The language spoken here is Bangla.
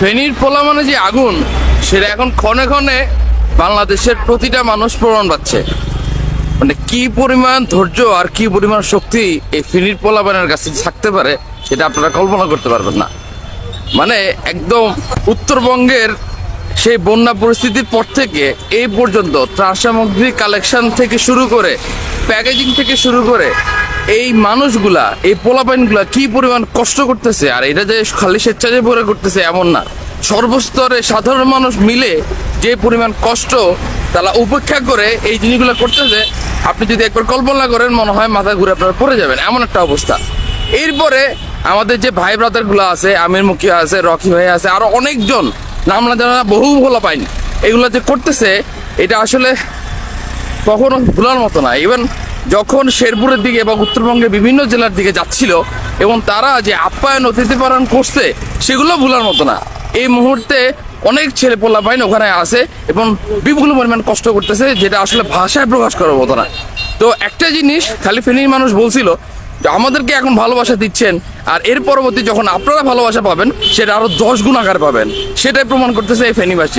ফেনীর পোলা মানে যে আগুন, সেটা এখন ক্ষণে ক্ষণে বাংলাদেশের প্রতিটা মানুষ প্রমাণ পাচ্ছে। মানে কি পরিমাণ ধৈর্য আর কি পরিমাণ শক্তি এই ফেনীর পোলাবানের কাছে থাকতে পারে, সেটা আপনারা কল্পনা করতে পারবেন না। মানে একদম উত্তরবঙ্গের সেই বন্যা পরিস্থিতির পর থেকে এই পর্যন্ত ত্রাণ সামগ্রী কালেকশন থেকে শুরু করে প্যাকেজিং থেকে শুরু করে এই মানুষগুলা, এই পোলাপাইনগুলা কি পরিমাণ কষ্ট করতেছে? আর এটা যে খালি স্বেচ্ছাচার ভরে করতেছে এমন না। সর্বস্তরে সাধারণ মানুষ মিলে যে পরিমাণ কষ্ট তারা উপেক্ষা করে এই জিনিসগুলো করতেছে, আপনি যদি একবার কল্পনা করেন, মনে হয় মাথা ঘুরে আপনারা পড়ে যাবেন। এমন একটা অবস্থা। এরপরে আমাদের যে ভাই ব্রাদারগুলো আছে, আমির মুখী আছে, রকি ভাই আছে, আরও অনেকজন, নাম না জানা বহু ভোলা পাইনি এগুলো যে করতেছে, এটা আসলে কখনো ভুলার মতো না। ইভেন যখন শেরপুরের দিকে এবং উত্তরবঙ্গের বিভিন্ন জেলার দিকে যাচ্ছিল এবং তারা যে আপ্যায়ন অতিথিপালন করছে, সেগুলো ভুলার মতো না। এই মুহূর্তে অনেক ছেলে পোলা পাইন ওখানে আছে এবং বিপুল পরিমাণ কষ্ট করতেছে, যেটা আসলে ভাষায় প্রকাশ করার মতো না। তো একটা জিনিস খালি ফেনীর মানুষ বলছিল, যে আমাদেরকে এখন ভালোবাসা দিচ্ছেন, আর এর পরবর্তী যখন আপনারা ভালোবাসা পাবেন, সেটা আরও দশ গুণ আকার পাবেন। সেটাই প্রমাণ করতেছে এই ফেনীবাসী।